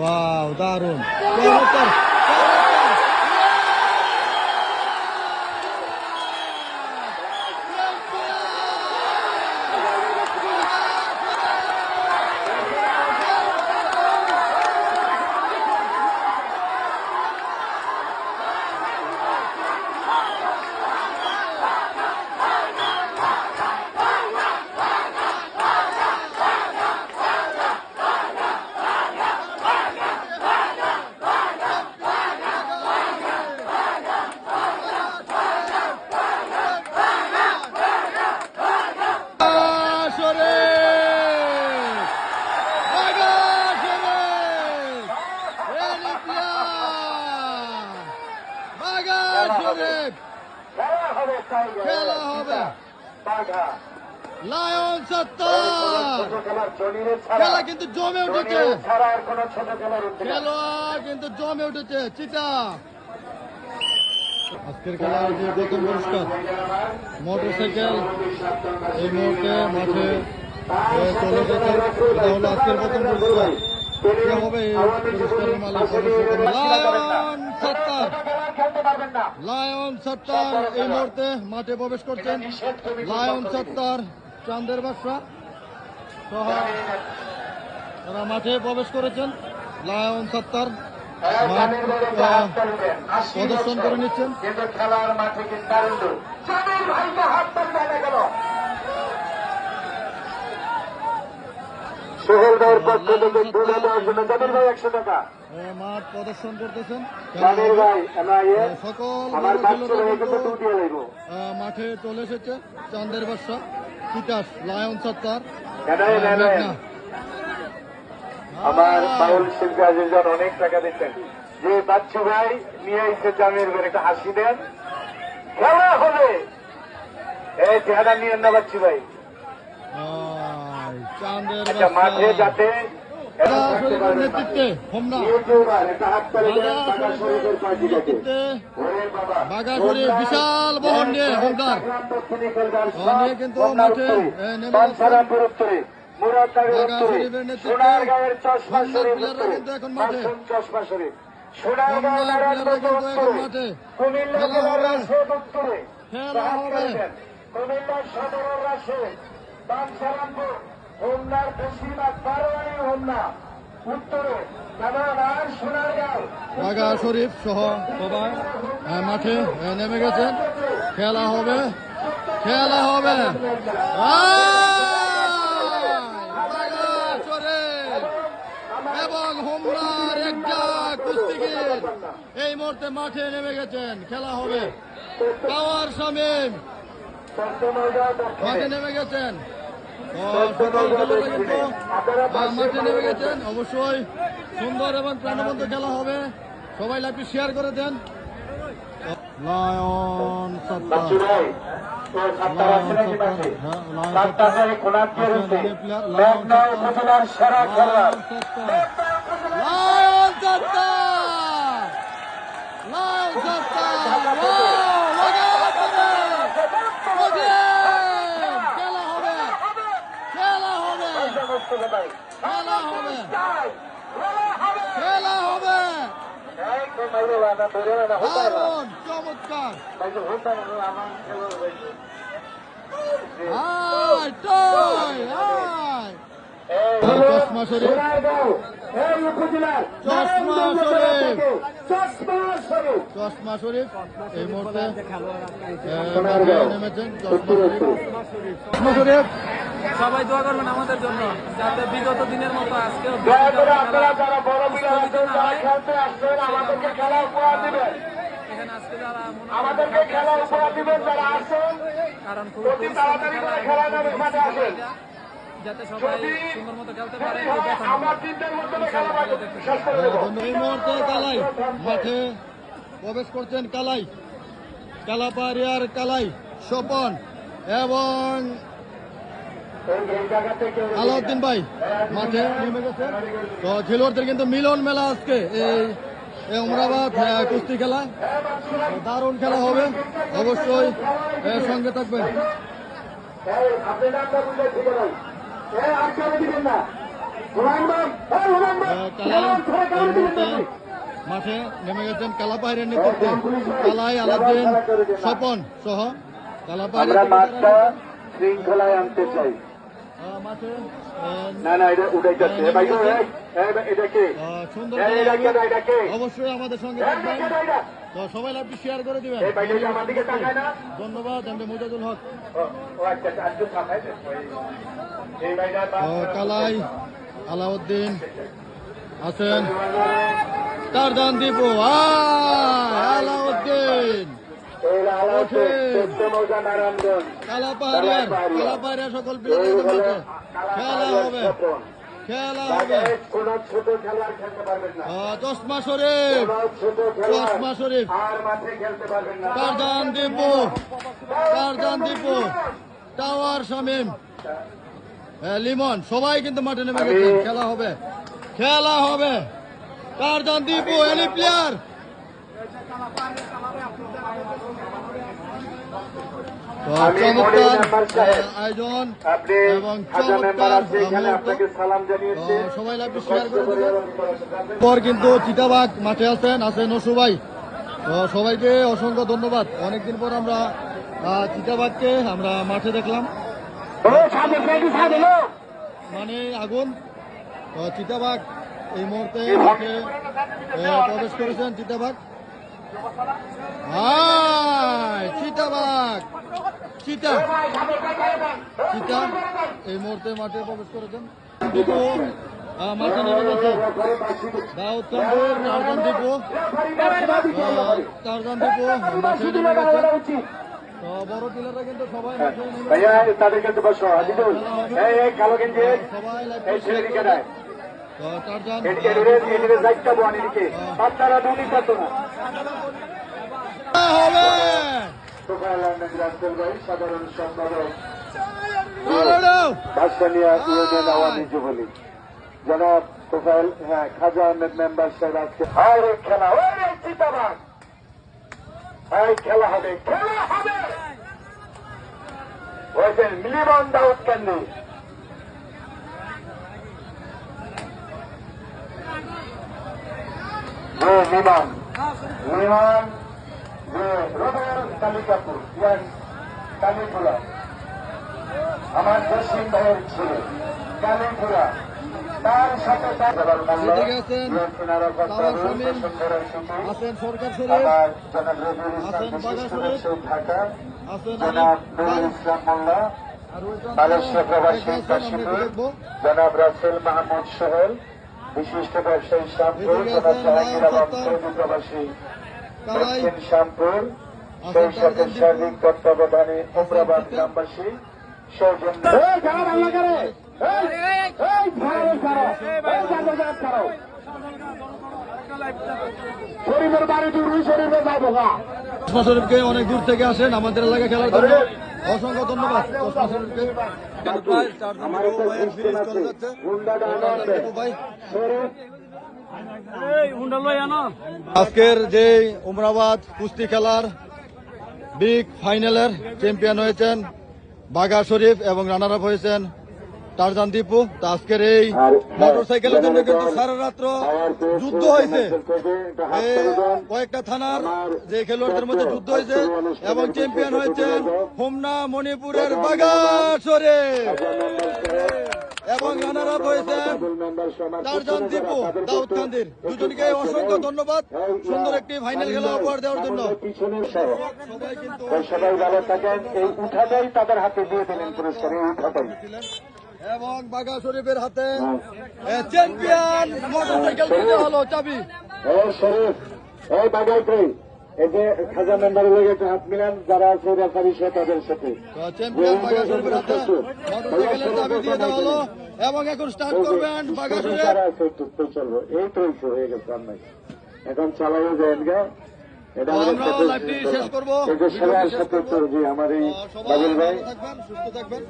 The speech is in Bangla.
वाह दारुण লায়ন সত্তার খেলা কিন্তু জমে উঠেছে। খেলা কিন্তু জমে উঠেছে চিতা আজকের খেলার যে প্রথম পুরস্কার। মোটরসাইকেল এই মুহূর্তে মাঠে চলে এসেছে এটা হলো আজকের প্রথম পুরস্কার। লায়ন লায়ন সত্তার এই মুহূর্তে মাঠে প্রবেশ করছেন। লায়ন সত্তার চাঁদের বাসা তারা মাঠে প্রবেশ করেছেন। লায়ন সত্তার প্রদর্শন করে নিচ্ছেন। খেলার মাঠে মাঠ প্রদর্শন করতেছেন। সকল মাঠে চলে এসেছে চাঁদের বাসা তিতাস লায়ন সত্তার। মেঘনা। আমার বাউল শিল্পী আজিজন অনেক টাকা দিচ্ছেন। যে বাচ্চু ভাই নিয়ে এসে জামির ঘরে একটা হাসি দেন। খেলা হবে এই চেহারা নিয়ে না বাচ্চু ভাই। আচ্ছা মাঠে যাতে নেতৃত্বে বিশাল বহন কিন্তু মাঠে, নেমে খেলা হবে। রাশেদ উত্তরে খেলা হাত হোমনার বেশিরভাগ বারোয়ারি হোমনা উত্তরে বাঘা শরীফ সহ সবাই মাঠে আহ, নেমে গেছেন খেলা হবে খেলা হবে। এবং হোমনার একটা কুস্তিগির। এই মুহূর্তে মাঠে নেমে গেছেন খেলা হবে। পাওয়ার শামীম। মাঠে নেমে গেছেন। মাঠে নেমে গেছেন অবশ্যই সুন্দর এবং প্রাণবন্ত খেলা হবে। সবাই লাইভটি শেয়ার করে দেন। লায়ন সত্তা বাচ্চু লায়ন তোর সাতটা আছে নাকি বাকি? সাতটা আছে খোলা দিয়ে রয়েছে। মেঘনা উপজেলার সেরা খেলোয়াড়। লায়ন সত্তা লায়ন সত্তা খেলা হবে খেলা হবে মুস্তফা ভাই। খেলা হবে খেলা হবে এই ধরে চমৎকার। আমার চশমা শরীফ। এই উপজেলার চশমা শরীফ। চশমা শরীফ। চশমা শরীফ। এই মুহূর্তে নেমেছেন চশমা শরীফ। চশমা শরীফ। সবাই দোয়া করবেন আমাদের জন্য যাতে বিগত দিনের মতো আজকে দয়া করে আপনারা যারা বড় প্লেয়ার আছেন, যারা খেলতে আসছেন, আমাদেরকে খেলা উপহার দিবেন এখানে আজকে যারা খেলা উপহার দিবেন যারা আসেন অতি তাড়াতাড়ি করে খেলা মাঠে আসেন। যাতে সবাই সুন্দর মতো খেলতে পারে এই হয়, মুহূর্তে কালাই মাঠে প্রবেশ করছেন কালাই। কালাপাড়িয়ার কালাই স্বপন এবং এই জায়গা থেকে আলাউদ্দিন ভাই মাঠে নেমে গেছে তো খেলোয়াড়দের কিন্তু মিলন মেলা আজকে। এই উমরাবাদ আহ, কুস্তি খেলা। দারুণ খেলা হবে। অবশ্যই সঙ্গে থাকবেন। মুহূর্তে মাঠে নেমে গেছেন কালা পাহাড়ের নেতৃত্বে। কালাই আলাদিন স্বপন সহ কালা আমরা শৃঙ্খলায় আনতে চাই। না না এটা উঠে যাচ্ছে ভাই এটা কে? অবশ্যই আমাদের সঙ্গে থাকবেন। তো সবাই লাইভটি শেয়ার করে দিবেন। এই ভাইটা আমার দিকে তাকায় না? ধন্যবাদ এমনি মুজাদুল হক। আচ্ছা, আচ্ছা, কালাই আলাউদ্দিন আছেন। টারজান দীপু আয়, আলাউদ্দিন। সকল খেলা হবে। খেলা হবে। বাজারে ছোট খেলা খেলতে পারবেন না। চশমা শরীফ। চশমা শরীফ। আর মাঠে খেলতে পারবেন না। Tarzan Dipu. Tarzan Dipu. Tower Shamim. Limon সবাই কিন্তু মাঠে নেমে গেছে। খেলা হবে। খেলা হবে। টারজান দীপু এনি প্লেয়ার আমি মনির চমৎকার মেম্বার সাহেব। আহ, আয়োজন এবং সবাই লাইভটি শেয়ার করে করে দেবেন। পর কিন্তু চিতাবাগ মাঠে আছেন আছেন ভাই। তো সবাইকে অসংখ্য ধন্যবাদ। অনেকদিন পর আমরা চিতাবাগকে আমরা মাঠে দেখলাম। মানে আগুন। চিতাবাগ এই মুহূর্তে মাঠে প্রবেশ করেছেন চিতাবাগ চিতাবাগ চিতা। চিতা এই মুহূর্তে মাঠে প্রবেশ করেছেন দীপু মাঠে নেমে গেছে। দাউদ কান্দির টারজান দীপু। টারজান দীপু মাঠে নেমে গেছে বড় প্লেয়াররা কিন্তু সবাই মাঠে নেমে গেছে। ভাইয়া তাদের কাছে বসো এই এই কালো গেঞ্জি এই ছেলে দিকে টারজান এদিকে এদিকে এদিকে বোন এদিকে আপনারা দুনি করতো না। সাধারণ সম্পাদক ভাসানিয়া ইউনিয়ন আওয়ামী যুবলীগ হ্যাঁ খাজা মেম্বার সাহেব আজকে খেলা ওরে খেলা হবে খেলা হবে ওইদিন মিলিমন দাউদ কান্দি যে বিমান যে রোডের কালিকাপুর কালীপুরা আমার জসিম ভাইয়ের ছেলে কালীপুরা তার সাথে ঢাকা নুরুল ইসলাম মোল্লা। মালয়েশিয়া প্রবাসী জনাব রাসেল মাহমুদ সোহেল। বিশিষ্ট ব্যবসায়ী শ্যামপুর প্রবাসী দক্ষিণ শ্যামপুর সেই সাথে সার্বিক তত্ত্বাবধানে উমরাবাদ গ্রামবাসী সৌজন্য শরীফের বাড়ি দূর শরীফে যাব শরীফকে অনেক দূর থেকে আসেন আমাদের এলাকায় খেলার জন্য। অসংখ্য ধন্যবাদ শরীফকে। আজকের যে উমরাবাদ কুস্তি খেলার বিগ ফাইনালের চ্যাম্পিয়ন হয়েছেন বাঘা শরীফ এবং রানার আপ হয়েছেন টারজান দীপু তো আজকের এই মোটর সাইকেলের জন্য কিন্তু সারা রাত্র যুদ্ধ হয়েছে। কয়েকটা থানার যে খেলোয়াড়দের মধ্যে যুদ্ধ হয়েছে এবং চ্যাম্পিয়ন হয়েছেন হোমনা মণিপুরের শরীফ এবং রানার আপ হয়েছেন টারজান দীপু দাউদ কান্দির দুজনকে অসংখ্য ধন্যবাদ সুন্দর একটি ফাইনাল খেলা উপহার দেওয়ার জন্য। সবাই কিন্তু সবাই ভালো থাকেন। এই উঠাটাই তাদের হাতে দিয়ে দিলেন পুরস্কার। এই উঠাটাই। এবং শরীফের হাতে চ্যাম্পিয়ন মোটরসাইকেল দিতে হলো চাবি। শরীফ এই এই যে খাজা মেম্বারের লেগে একটু হাত মিলান যারা আছে রেফারি সহ তাদের সাথে। চ্যাম্পিয়ন বাঘা শরীফের হাতে মোটরসাইকেলের চাবি দিয়ে দেওয়া হলো এবং এখন স্টার্ট করবেন বাঘা শরীফ। যারা আছে একটু তো চলবো এই তো হয়ে গেছে আর নাই এখন চালাবো গা এটা আমাদের শেষ করব। যে সবার সাথে আমার এই ভাই। সুস্থ থাকবেন।